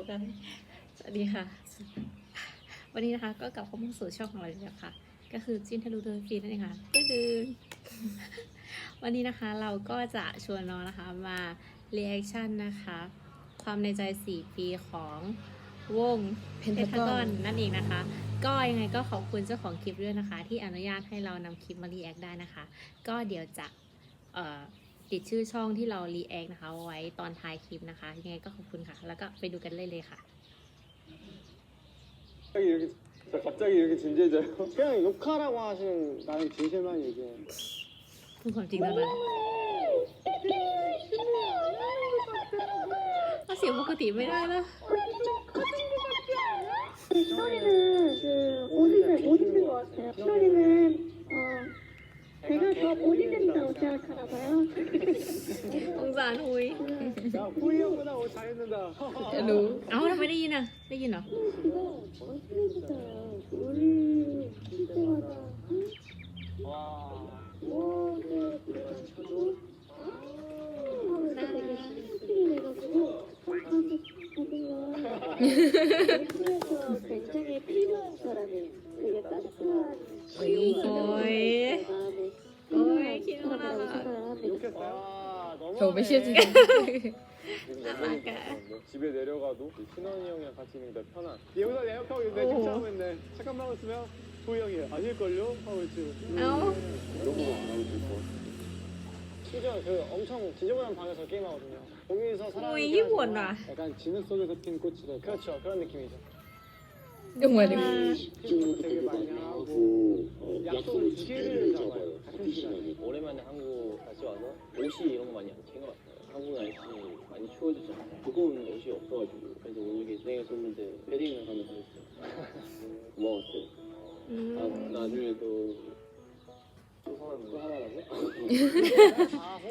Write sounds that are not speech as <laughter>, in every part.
บกัน สวัสดีค่ะ วันนี้นะคะก็กลับเข้ามาสู่ช่องของเราอีกแล้วค่ะ ก็คือจินทะลุเดินฟรีนั่นเองค่ะตึ้งดึงวันนี้นะคะเราก็จะชวนน้องนะคะมาเรีแอคชั่นนะคะ ความในใจ 4 ปีของวง Pentagon นั่นเองนะคะ ก็ยังไงก็ขอบคุณเจ้าของคลิปด้วยนะคะ ที่อนุญาตให้เรานำคลิปมารีแอคได้นะคะ ก็เดี๋ยวจะเอ่อ ติดชื่อช่องที่เรารีแอคนะคะ ไว้ตอนท้ายคลิปนะคะ ยังไงก็ขอบคุณค่ะ แล้วก็ไปดูกันเลยเลยค่ะ 갑자기 이렇게 자, 갑자기 이렇게 진지해져요? 그냥 욕하라고 하시는 나는 진실만 얘기해. พูดความจริงแล้วนะเอาเสียงปกติไม่ได้แล้ว 시원이는 그 옷을 못 입는 것 같아요. 시원이는 어 내가 더 못 입는다고 생각하나 봐요. สงสารอุย 야, 후이 형보다 옷 잘입는다. จะรู้ เอ้าทำไมได้ยินอ่ะ ได้ยินเหรอ 이거 멋있어요. 우리 볼 때마다 와. 와, 네, 저도 하고 되게 신경이 돼가지고 그래서 저거 몇 시에 지금? 집에 내려가도 신원이 형이랑 같이 있는 게 더 편한. 여기서 내 옆하고 내 집착하고 있네. 잠깐만 있으면 도희 형이 아닐걸요? 하고 있지. 어. 음. 너무 안 하고 있을 진짜 그 엄청 지저분한 방에서 게임하거든요. 거기서 사람이 뭐, 오, 이거 약간 지느 속에서 핀 꽃이라 그렇죠. 그런 느낌이죠. 영화야 집중도 음. 되게 많이 하고 약속을 기회를 잡아요. 같은 시간에. 오랜만에 한국 다시 와서 옷이 이런 두꺼운 옷이 없어가지고 그래서 오늘 예상해서 했는데 패딩을 하나 사줬어요. <laughs> 고마웠어요. 음. 아, 나, 나중에도 또 하나라고?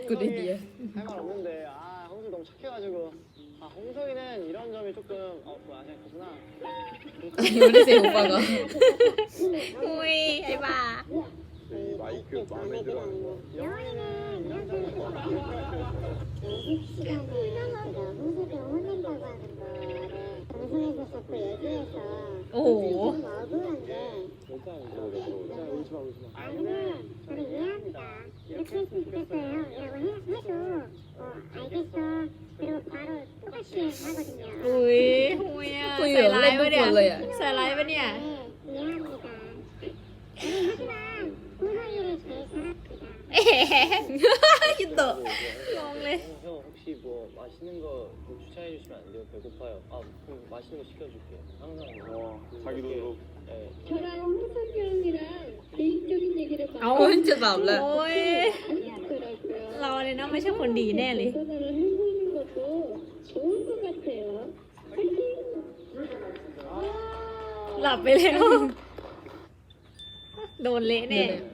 굿이디야. 할말 없는데 아 형수 너무 착해가지고. 아 홍석이는 이런 점이 조금 어뭐 아시아 가구나. 우리 세 오빠가? <laughs> 오이 해봐. 크 마음에 들어하는 거 영원이는 이런 점이 연습 시간에 나가서 홍수가 혼낸다고 하는 거를 방송에서 자꾸 얘기해서 โอ้โห 좀 억울한데 자 울지마 울지마 나는 저는 이해합니다. 이렇게 했으면 좋겠어요. 라고 해, 해도 어, 알겠어. 그리고 바로 똑같이 하거든요. อุยอุยอะ คุย ใส่ กับ ร้า เล่ ย นทุ ปะ ก เนี่ ค ย นเลยอ่ะ ใส่ร้ายปะเนี่ย 네, เอ๊<laughs> ะคิดโตะงงเลย 형, 형 혹시 뭐 맛있는 거 뭐 추천해 주시면 안 돼요? 배고파요. 아 그럼 맛있는 거 시켜줄게요. 항상 뭐 어, 자기 그렇게, 돈으로 네. 저랑 홍석이 형이랑 개인적인 얘기를 เอา โอ้ยจะตอบแล้ว โอ้ย 하더라고요. เราเนี่ยนะไม่ใช่คนดีแน่เลย 도전을 해보는 것도 좋을 것 같아요. 파이팅! หลับไปแล้ว โดนเละแน่ 저희가 어,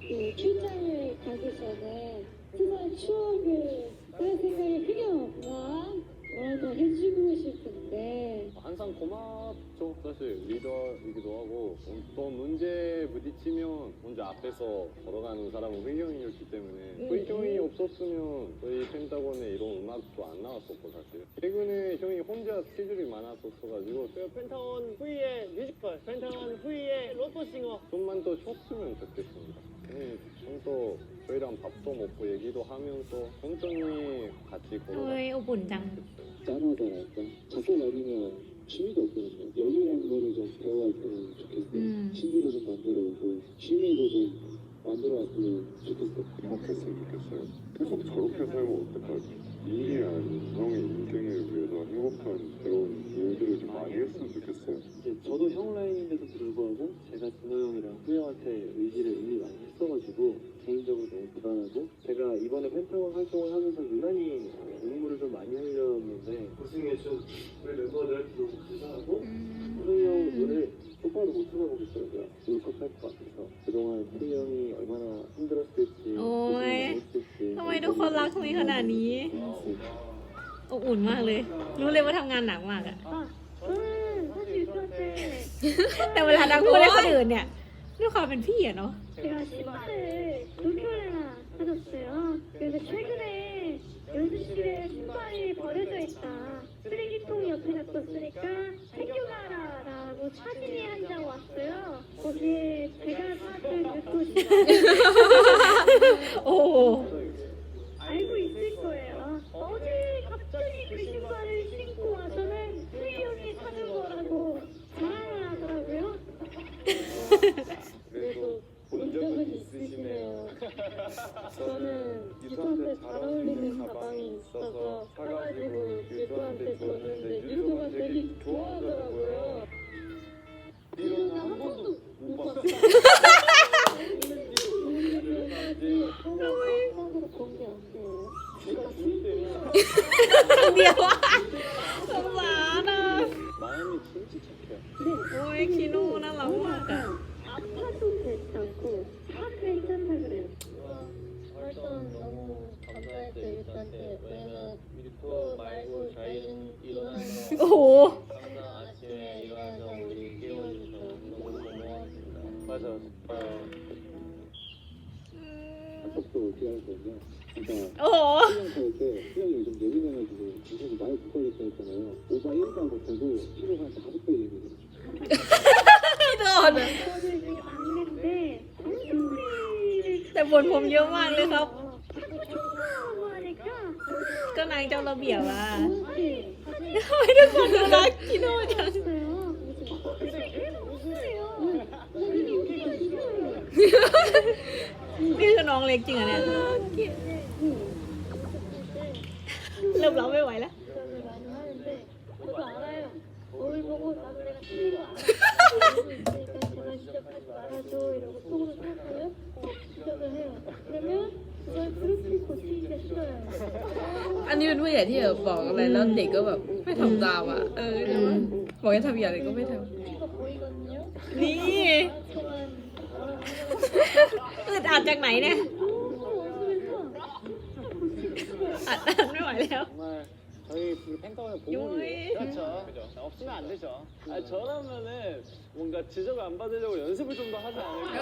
네, 출장을 가기 전에 세상 추억을 그런 생각이 크게 없나? 뭐라도 해주고 싶은데 항상 고맙죠 사실. 리더이기도 하고. 또 문제에 부딪히면 먼저 앞에서 걸어가는 사람은 회이 형이었기 때문에 회이 형이 없었으면 저희 펜타곤에 이런 음악도 안 나왔었고 사실. 최근에 형이 혼자 스케줄이 많았었어가지고. 그 펜타곤 후이의 뮤지컬 펜타곤 후이의 로또싱어. 좀만 더 쉬었으면 좋겠습니다 형이 좀 더 저희랑 밥도 먹고 얘기도 하면서 천천히 같이 โอ้ย 걸어갔으면 อบอุ่นจัง 짠하다랄까 자꾸 어리면 취미가 없거든요 여유라는 거를 좀 배워왔으면 좋겠어요 음. 취미도 좀 만들어오고 취미도 좀 만들어왔으면 좋겠어요 행복했으면 좋겠어요. 계속 저렇게 살면 어떡하지? 일이 아닌 형의 인생을 위해서 행복한 새로운 일들을 좀 많이 했으면 좋겠어요. 이제 저도 형 라인인데도 불구하고 제가 진호 형이랑 후이 형한테 의지를 이미 많이 했어가지고 개인적으로 너무 부담하고 제가 이번에 펜타곤 활동을 하면서 유난히 눈물을 좀 많이 흘렸는데 우승해준 우리 멤버들한테 너무 감사하고 후이 형 노래 똑바로 못 쳐다보겠더라고요 울컥할 것 같아서 그동안 후이 형이 얼마나 힘들었을지 오이. 고생을 많이 했을지 ทำไมทุกคนรักทุยขนาดนี้ อ อบอุ่นมากเลย รู้เลยว่าทำงานหนักมากอะ แต่เวลาดังพูดให้คนอื่นเนี่ยด้วยความเป็นพี่อะเนาะ 제. 때요. เดียวอ่ะสงสารอ่ะ 마음이 진짜 착해요. โอ้ยคิโน่น่ารักมากอ่ะ 아파도 괜찮고 다 괜찮다 그래요. 일단 너무 감사했대 유토한테 왜냐면 유토 말고 저희는 일어나서 โอ้โห 항상 아침에 일어나서 우리 깨워줘서 너무 고마웠습니다 맞아. 맞 아. 아까부터 어떻게 할 거냐? 그러니까 โอ้โห 수영 탈때 수영이 요즘 예민해가지고 계속 많이 붙어있다 했잖아요. 오빠 1도 안 붙어도 피로가 다섯 배 예민해. ไม่โดนอะ 저를 되게 막는데 소리를 แต่บ่นผมเยอะมากเลยครับ 자꾸 하니까 ก็นางเจ้าระเบียบอ่ะ 저한테 ทำไมทุกคนดูรักคิโน่จัง นี่คือน้องเล็กจริงเหรเนี่ยเริ่มร้องไม่ไหวแล้วอันนี้เป็นผู้ใหญ่ที่แบบบอกอะไรแล้วเด็กก็แบบไม่ทำตามอะ เออบอกให้ทำอย่างไรก็ไม่ทำนี่ อึดอัดจากไหนเนี่ย 웃으면서 อัดอัดไม่ไหวแล้ว 정말 저희 그 펜타곤의 보물이 요이. 그렇죠. 없으면 안 되죠. 아, 저라면은 뭔가 지적을 안 받으려고 연습을 좀 더 하지 않을까.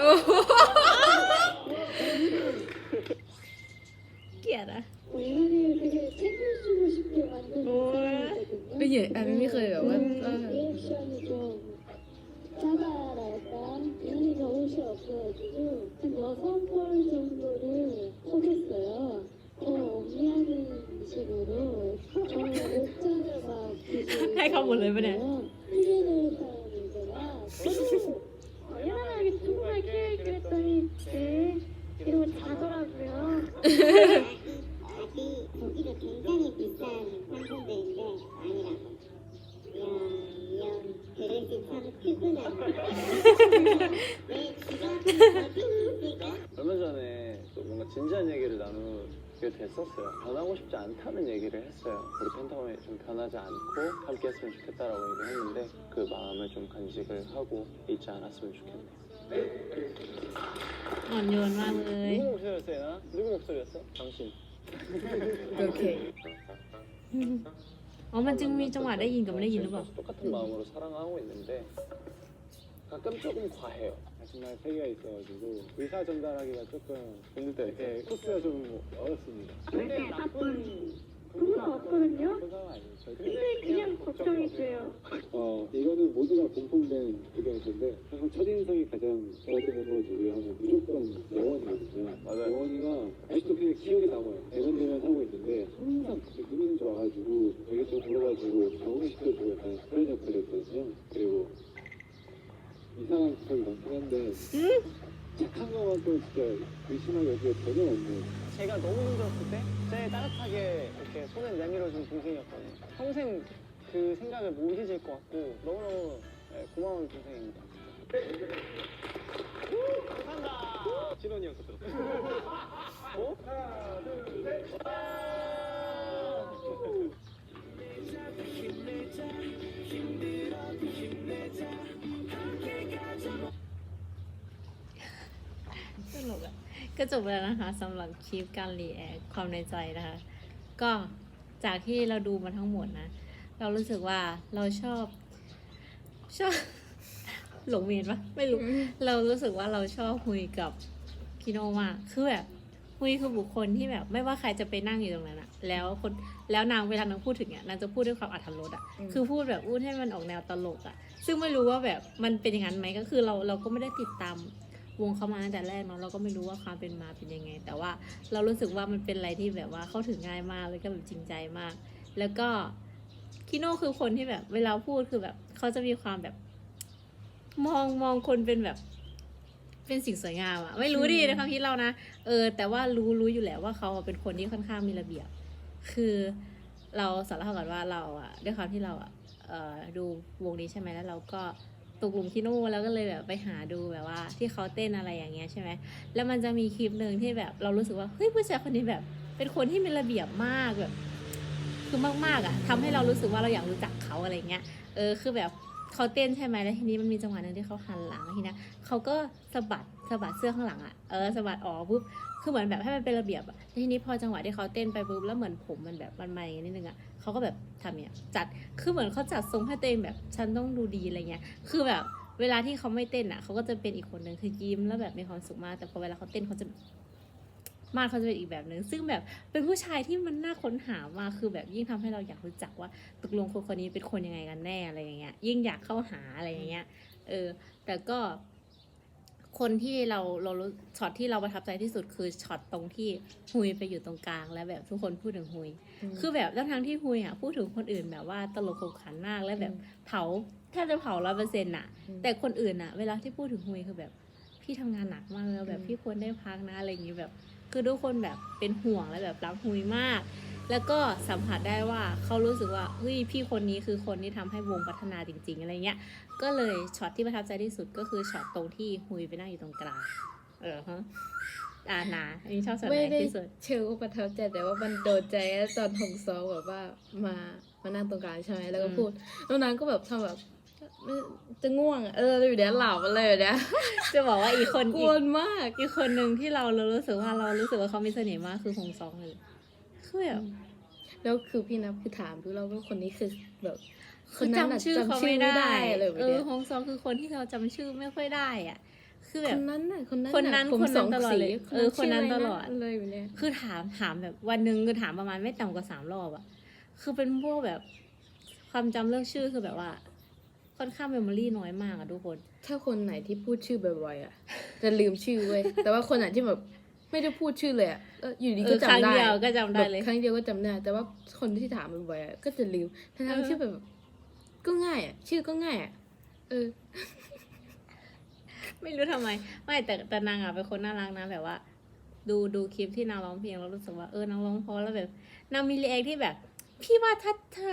<laughs> เกลียดอ่ะ 얘를 되게 책을 쓰고 싶게 만드는 뭐야? ำ 사람이거든요. ไม่เห็นอันไม่เคยแบบว่าเออ 도시를 없어가지고 여성볼 정도를 속였어요. 어, 언니하는 식으로 저는 옷장을 막 뒤집고 할 가볼래, 그래. 크게 넣을 사람이 제가 저도 당연하게 조금만 키워있기로 했더니 네, 이러고 자더라고요. <laughs> 거기 거기가 굉장히 비싸요. 얘기를 나누게 됐었어요. 변하고 싶지 않다는 얘기를 했어요. 우리 펜타곤이 좀 변하지 않고 함께 했으면 좋겠다라고 얘기를 했는데 그 마음을 좀 간직을 하고 있지 않았으면 좋겠네요. อ่อนโยนมากเลย 누구 목소리였어요, 나? 누구 목소리였어? 당신. โอเค อ๋อ มันจึงมีจังหวะได้ยินกับไม่ได้ยินหรือเปล่า 똑같은 마음으로 사랑하고 있는데 가끔 조금 과해요. 정말 세계가 있어가지고 의사 전달하기가 조금 힘들 때 이렇게 코스가 좀 어렵습니다. 없거든요. 그런 상황 아니에요. 절대. 근데 그냥 걱정이 돼요. 어, 이거는 모두가 공통된 의견인데 항상 첫인상이 가장 저한테 보는 우리하면 무조건 영원이거든요. 맞아요. 영원이가 아직도 그냥 기억이 남아요. 대면대면 하고 있는데 항상 그게 눈인 줄 와가지고 이것저것 물어가지고 적응시켜주고 약간 그런 역할이었거든요. 그리고 이상한 스타일 한데 착한 것만큼 진짜 의심할 여지가 전혀 없는 제가 너무 힘들었을 때 제일 따뜻하게 이렇게 손을 내밀어준 동생이었거든요. 평생 그 생각을 못 잊을 것 같고 너무너무 네, 고마운 동생입니다. 감사합니다. 신원이 형 것처럼. 어? 하나, กอะก็จบไปแล้วนะคะสำหรับคลิปการรีแอคความในใจนะคะ ก็จากที่เราดูมาทั้งหมดนะ เรารู้สึกว่าเราชอบ ชอบ หลงเมียนปะไม่รู้ เรารู้สึกว่าเราชอบคุยกับคิโนมากคือแบบคุยคือบุคคลที่แบบ ไม่ว่าใครจะไปนั่งอยู่ตรงนั้นอะแล้วคนแล้วนางเวลานางพูดถึงเนี่ยนางจะพูดด้วยความอัธรสอะอืมคือพูดแบบพูดให้มันออกแนวตลกอะซึ่งไม่รู้ว่าแบบมันเป็นอย่างนั้นไหมก็คือเราเราก็ไม่ได้ติดตาม วงเข้ามาตั้งแต่แรกเนาะเราก็ไม่รู้ว่าความเป็นมาเป็นยังไง แต่ว่าเรารู้สึกว่ามันเป็นอะไรที่แบบว่าเข้าถึงง่ายมากแล้วก็แบบจริงใจมาก แล้วก็คิโน่คือคนที่แบบเวลาพูดคือแบบเขาจะมีความแบบ มองมองคนเป็นแบบ เป็นสิ่งสวยงามอะไม่รู้ดิในความคิดเรานะเออ แต่ว่ารู้รู้อยู่แล้วว่าเขาเป็นคนที่ค่อนข้างมีระเบียบ คือเราสารภาพก่อนว่าเราอะด้วยความที่เราอะออดูวงนี้ใช่ไหมแล้วเราก็ ตกหลุมคิโน่แล้วก็เลยแบบไปหาดูแบบว่า ที่เขาเต้นอะไรอย่างเงี้ยใช่ไหมแล้วมันจะมีคลิปหนึ่งที่แบบเรารู้สึกว่าเฮ้ยผู้ชายคนนี้แบบ เป็นคนที่มีระเบียบมากแบบ คือมากๆอะทำให้เรารู้สึกว่าเราอยากรู้จักเขาอะไรเงี้ยเออคือแบบ เขาเต้นใช่ไหมแล้วทีนี้มันมีจังหวะหนึ่งที่เขาหันหลังทีนี้เขาก็สะบัดสะบัดเสื้อข้างหลังอะเออสะบัดออกปุ๊บคือเหมือนแบบให้มันเป็นระเบียบอะทีนี้พอจังหวะที่เขาเต้นไปปุ๊บแล้วเหมือนผมมันแบบมันมาอย่างนี้นิดนึงอะเขาก็แบบทำเนี่ยจัดคือเหมือนเขาจัดทรงให้ตัวเองแบบฉันต้องดูดีอะไรเงี้ยคือแบบเวลาที่เขาไม่เต้นอะเขาก็จะเป็นอีกคนหนึ่งคือยิ้มแล้วแบบมีความสุขมากแต่พอเวลาเขาเต้นเขาจะ มาดเขาจะเป็นอีกแบบหนึ่งซึ่งแบบเป็นผู้ชายที่มันน่าค้นหามากคือแบบยิ่งทำให้เราอยากรู้จักว่าตกลงคนคนนี้เป็นคนยังไงกันแน่อะไรอย่างเงี้ย ยิ่งอยากเข้าหาอะไรอย่างเงี้ย เออ แต่ก็คนที่เราเรารู้ช็อตที่เราประทับใจที่สุดคือช็อตตรงที่ฮุยไปอยู่ตรงกลางแล้วแบบทุกคนพูดถึงฮุย คือแบบแล้วทั้งที่ฮุยอะพูดถึงคนอื่นแบบว่าตลกขบขันมากแล้วแบบเผาแทบจะเผาร้อยเปอร์เซ็นต์อะ แต่คนอื่นอะ เวลาที่พูดถึงฮุยคือแบบพี่ทำงานหนักมากแล้วแบบพี่ควรได้พักนะอะไรอย่างงี้แบบ คือทุกคนแบบเป็นห่วงและแบบรักฮุยมาก แล้วก็สัมผัสได้ว่าเขารู้สึกว่าเฮ้ยพี่คนนี้คือคนที่ทำให้วงพัฒนาจริง ๆ อะไรเงี้ย ก็เลยช็อตที่ประทับใจที่สุดก็คือช็อตตรงที่ฮุยไปนั่งอยู่ตรงกลางเออฮะอ่านาอันนี้ชอบช็อตไหไม่นได้ที่สุดเชิงว่าประทับใจแต่ว่ามันโดนใจตอนหงซอแบบว่ามามานั่งตรงกลางใช่ไหมแล้วก็อืมพูดแล้วนางก็แบบทำแบบไม่ จะง่วงอะเอออยู่เดี๋ยวหลับอะไรอยู่เดี๋ยวจะบอกว่าอีกคนกอีวกนมากอีกคนหนึ่งที่เราเรารู้สึกว่าเรารู้สึกว่าเขามีเสน่ห์มากคือฮงซองเลยคือแบบแล้วคือพี่นับคือถามดูแล้วว่าคนนี้คือแบบคือจำชื่อเขาไม่ได้อะไรแบบเออเนี้ยฮงซองคือคนที่เราจำชื่อไม่ค่อยได้อะคือคแบบนนั้นน่ะคนนั้นคนนั้นผมคนนั้นสองตลอดสีเลยเออคนนั้นชื่ะไรตลอดเลยแบบเนี้ยคือถามถามแบบวันหนึ่งคือถามประมาณไม่ต่ำกว่าสามรอบอะคือเป็นพวกแบบความจำเรื่องชื่อคือแบบว่า ค่อนข้างเมมโมรี่น้อยมากอะทุกคน ถ้าคนไหนที่พูดชื่อบ่อยๆอะจะลืมชื่อเว้ย แต่ว่าคนไหนที่แบบไม่ได้พูดชื่อเลยอะเอออยู่ดีเอก็อครั้งจำได้เดียวก็จำได้เลย แบบครั้งเดียวก็จำได้ แต่ว่าคนที่ถามบ่อยๆอะก็จะลืมทั้งเออๆที่แบบก็ง่ายอะชื่อก็ง่ายอะเออ ไม่รู้ทำไม ไม่แต่แต่นางอะเป็นคนน่ารักนะแบบว่า ดูดูคลิปที่นางร้องเพลงแล้วรู้สึกว่าเออนางร้องเพราะแล้วแบบนางมีเรีแอคที่แบบ พี่ว่าถ้าถ้า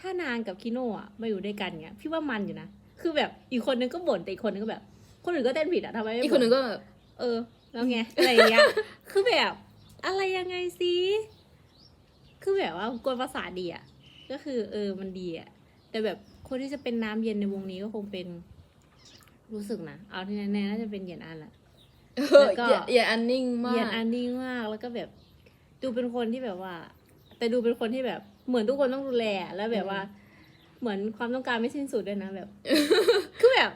ถ้านางกับคิโน่อะมาอยู่ด้วยกันเงี้ยพี่ว่ามันอยู่นะคือแบบอีกคนนึงก็บ่นแต่อีกคนนึงก็แบบ คนอื่นก็เต้นผิดอะทำไมไม่อีกคนหนึ่งบ่ก็แบบเออแล้วไงอะไรอย่างเงี้ยคือแบบอะไรยังไงสิคือแบบว่ากวนประสาทดีอะก็คือ เออมันดีอะแต่แบบคนที่จะเป็นน้ำเย็นในวงนี้ก็คงเป็น รู้สึกนะเอาที่แน่ๆน่าจะเป็นเหยียนอันแหละ เออแล้วก็ อย่าอย่าอันนิ่งมาเหยียกนอันนิ่งมากแล้วก็แบบ ดูเป็นคนที่แบบว่า แต่ดูเป็นคนที่แบบ เหมือนทุกคนต้องดูแลอะแล้วแบบว่า เหมือนความต้องการไม่สิ้นสุดด้วยนะแบบ คือแบบ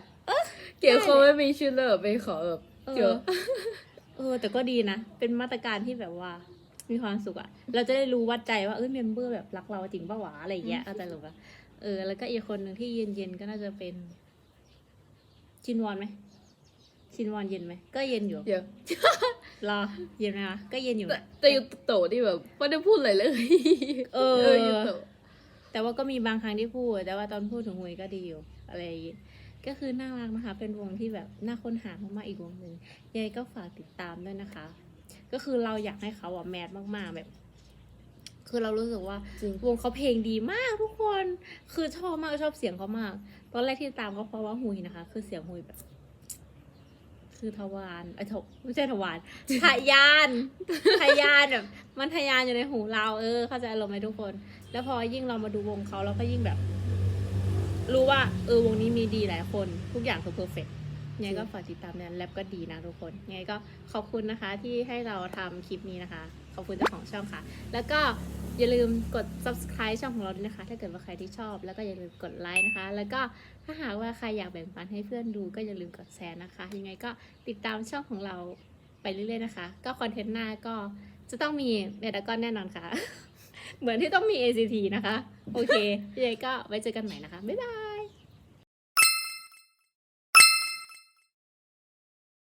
เกี่ยวเขาไม่มีชื่อเลยไปขอแบบเอเกี่ยวอเออ แต่ก็ดีนะ เป็นมาตรการที่แบบว่า มีความสุขอะเราจะได้รู้วัดใจว่าเออเมมเบอร์แบบรักเราจริงปะวะอะไรอย่างเงี้ยเข้าใจหรือปะเออ แล้วก็อีกคนหนึ่งที่เย็นเย็นๆก็น่าจะเป็นชินวอนไหมชินวอนเย็นไหมก็เย็นอยู่เดี๋ยว รอเย็นไหมคะก็เย็นอยู่แต่นะแต่ยูโตะที่แบบไม่ได้พูดอะไรเลยเออ ยูโตะแต่ว่าก็มีบางครั้งที่พูด แต่ว่าตอนพูดถึงฮุยก็ดีอยู่ อะไรอย่างงี้ก็คือน่ารักนะคะ เป็นวงที่แบบน่าค้นหามากๆอีกวงหนึ่งยังไงก็ฝากติดตามด้วยนะคะ ก็คือเราอยากให้เขาอะแมสมากๆแบบ คือเรารู้สึกว่า จริง วงเขาเพลงดีมากทุกคน คือชอบมากชอบเสียงเขามาก ตอนแรกที่ตามก็เพราะว่าฮุยนะคะ คือเสียงฮุยแบบ คือทวารไอ้ยทวไม่ใช่ทวารทะยานทะยานแบบมันทะยานอยู่ในหูเราเออ เข้าใจอารมณ์ไหมทุกคน แล้วพอยิ่งเรามาดูวงเขาเราก็ยิ่งแบบ รู้ว่า เออวงนี้มีดีหลายคน ทุกอย่างคือเพอร์เฟกยังไงก็ฝากติดตามเนี่ยแลบก็ดีนะทุกคนยังไงก็ขอบคุณนะคะที่ให้เราทำคลิปนี้นะคะ ขอบคุณเจ้าของช่องค่ะ แล้วก็ อย่าลืมกด subscribe ช่องของเราด้วยนะคะ ถ้าเกิดว่าใครที่ชอบ แล้วก็อย่าลืมกดไลค์นะคะ แล้วก็ถ้าหากว่าใครอยากแบ่งปันให้เพื่อนดู ก็อย่าลืมกดแชร์นะคะ ยังไงก็ติดตามช่องของเราไปเรื่อยๆนะคะ ก็คอนเทนต์หน้าก็จะต้องมีเมตากอนแน่นอนค่ะ เหมือนที่ต้องมี ACT นะคะ โอเคยังไงก็ไว้เจอกันใหม่นะคะ บ๊ายบาย